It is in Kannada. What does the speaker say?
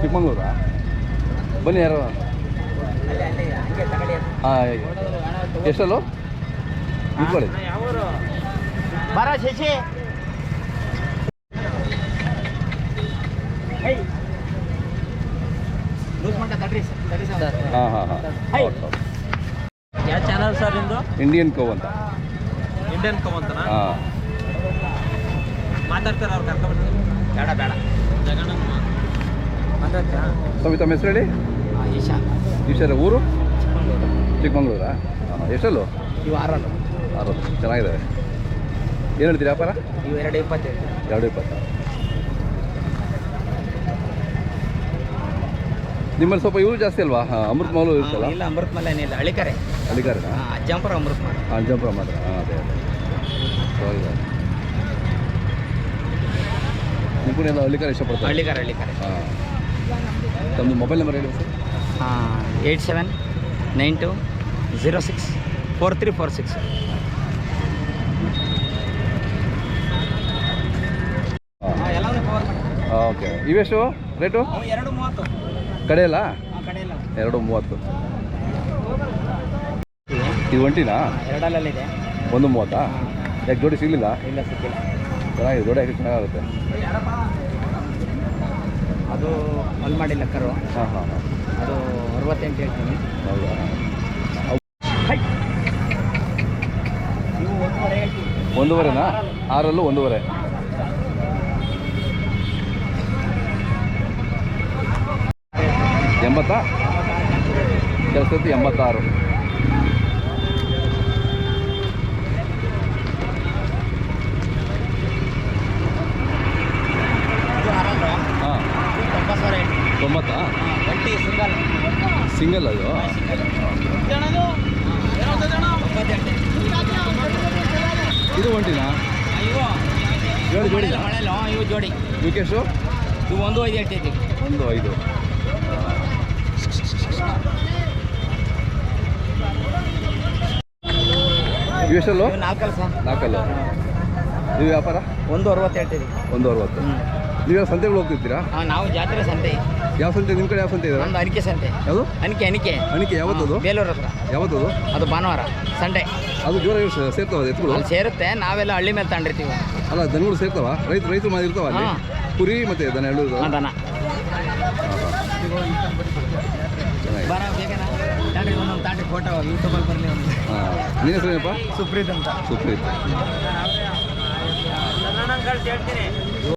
ಚಿಕ್ಕಮಂಗ್ಳೂರಾ ಬನ್ನಿ ಯಾರು? ಹಾಂ ಎಷ್ಟಲ್ಲೋ? ಇಟ್ಕೊಳ್ಳಿ ಬರ ಶಶಿ. ಹಾಂ. ಹಾಂ ಹೈ. ಹಾಂ. ಯಾವ ಚಾನಲ್ ಸರ್ ಇಂಡಿಯನ್ ಕೌ ಅಂತ. ಇಂಡಿಯನ್ ಕೌ ಅಂತ ಹಾಂ. ಮಾತಾಡ್ತಾರೆ ಅವ್ರು ಕರ್ಕೊಂಡ್ಬರ್ತಾರೆ ಬೇಡ ಬೇಡ. ಜಗಣ್ಣ ಮಾತಾಡ್ತೀರಾ ಸ್ವಾಮಿ ತಮ್ಮ ಹೆಸರು ಹೇಳಿ? ಈಶಾ. ಈಶ್ವರ ಊರು? ಚಿಕ್ಕಮಂಗ್ಳೂರಾ? ಎಷ್ಟಲ್ಲೂ? ಇವು ಆರಲ್ಲು. ಅರವತ್ತು ಚೆನ್ನಾಗಿದ್ದಾವೆ ಏನು ಹೇಳ್ತೀರಿ ವ್ಯಾಪಾರ? ಇವು ಎರಡು ಇಪ್ಪತ್ತೈದು ಎರಡು ಇಪ್ಪತ್ತು? ನಿಮ್ಮಲ್ಲಿ ಸ್ವಲ್ಪ ಇವರು ಜಾಸ್ತಿ ಅಲ್ವಾ? ಅಮೃತ ಮಾಲು ಇರುತ್ತಲ್ಲ? ಇಲ್ಲ ಅಮೃತ ಮಲ್ಲ ಏನಿಲ್ಲ. ಅಳಿಕಾರೆ. ಅಳಿಕಾರೆ ಅಜ್ಜಂಪುರ ಅಮೃತ ಮಲ್ಲ ಅಜ್ಜಂಪುರ ಮಾತ್ರ. ಹಾಂ ಅದೇ ಅದೇ. ಪರವಾಗಿಲ್ಲ ನಿಮ್ಮ ಕೂಡ ಎಲ್ಲ ಹಳ್ಳಿಕಾರ ಇಷ್ಟಪಡ್ತಾರೆ? ಹಳ್ಳಿಕರೆ ಅಳಿಕಾರೆ. ಹಾಂ ತಮ್ಮದು ಮೊಬೈಲ್ ನಂಬರ್ ಹೇಳಿ sir. Eight seven nine two zero six four three four six. Okay. ಇವೆಷ್ಟು? Rate? ಎರಡು ಮೂವತ್ತು ಕಡೆಯಲ್ಲ? ಎರಡು ಮೂವತ್ತು. ಇದು ಒಂಟಿನಾ? ಎರಡಲ್ಲಿದೆ ಒಂದು ಮೂವತ್ತಾ? ಯಾಕೆ ಜೋಡಿ ಸಿಗಲಿಲ್ಲ? ಇಲ್ಲ ಸಿಕ್ಕಿಲ್ಲ ಚೆನ್ನಾಗಿದೆ ಜೋಡಿ ಹಾಕಿ ಚೆನ್ನಾಗುತ್ತೆ ಅದು ಅಲ್ಲಿ ಮಾಡಿಲ್ಲ ಕರು. ಹಾಂ ಹಾಂ ಹಾಂ. ಅದು ಅರವತ್ತೆಂಟು ಹೇಳ್ತೀನಿ. ಹೌದಾ? ಒಂದೂವರೆನಾ? ಆರಲ್ಲೂ ಒಂದೂವರೆ. ಎಂಬತ್ತಾ? ಕೆಲಸದ್ದು ಎಂಬತ್ತಾರು ಇದು ಆರಲ್ಲ ಹಾಂ ತೊಂಬತ್ತು ಸಾವಿರ ಹೇಳ್ತೀನಿ ತೊಂಬತ್ತಾ? ಬಟ್ಟಿ ಸಿಂಗಲ್. ಸಿಂಗಲ್ ಅದು? ಇದು ಒಂಟಿನಾ? ಜೋಡಿ ಜೋಡಿ. ಇವು ಜೋಡಿ. ವಿಕೆಶು ಇವು ಒಂದು ಐದು ಹೇಳ್ತೈತಿ ಒಂದು ಐದು. ಇವೆಷ್ಟಲ್ಲೋ ಇವು ನಾಲ್ಕಲ್ಲ ಸರ್. ನಾಲ್ಕಲ್ಲ. ನೀವು ವ್ಯಾಪಾರ? ಒಂದು ಅರವತ್ತು ಹೇಳ್ತೀವಿ ಒಂದು ಅರವತ್ತು. ನೀವು ಸಂತೆಗಳು ಹೋಗ್ತಿದ್ದೀರಾ? ಆ, ನಾವು ಜಾತ್ರೆ ಸಂತೆ. ಯಾವ ಸಂತೆ? ನಿಮ್ಮ ಕಡೆ ಯಾವ ಸಂತೆ ಇದೆ ನಮ್ದು ಅನಿಕೆ ಸಂತೆ. ಯಾವುದು? ಅನಿಕೆ ಅನಿಕೆ. ಅನಿಕೆ ಯಾವತ್ತದು? ಬೇಲೂರು ಹತ್ರ. ಯಾವತ್ತದು? ಅದು ಭಾನುವಾರ ಸಂಡೆ. ಅದು ಜೋರ ಸೇರ್ತವ ಎತ್ತುಗಳು ಅಲ್ಲಿ ಸೇರುತ್ತೆ ನಾವೆಲ್ಲ ಹಳ್ಳಿ ಮೇಲೆ ತಗೊಂಡಿರ್ತೀವಿ. ಅಲ್ಲ ದನಗಳು ಸೇರ್ತವ? ರೈತ ರೈತರು ಮಾಡಿ ಇರ್ತಾವ ಅಲ್ಲಿ? ಹಾ. ಕುರಿ ಮತ್ತೆ ದನ ಎರಡು ಇದಾವ? ಅದನ್ನ ಚೆನ್ನಾಗಿದೆ. ಬರ ಬೇಕನಾ ತಾಂಡ್ರಿ ಒಂದೊಂದು ತಾಂಡ್ರಿ ಫೋಟೋ ಯೂಟ್ಯೂಬಲ್ಲಿ ಬರಲಿ ಒಂದು. ಹಾಂ. ನಿನ್ನ ಹೆಸರೇನಪ್ಪ ಸುಪ್ರೀತ್ ಅಂತ. ಸುಪ್ರೀತ್. ಹೇಳ್ತೀನಿ.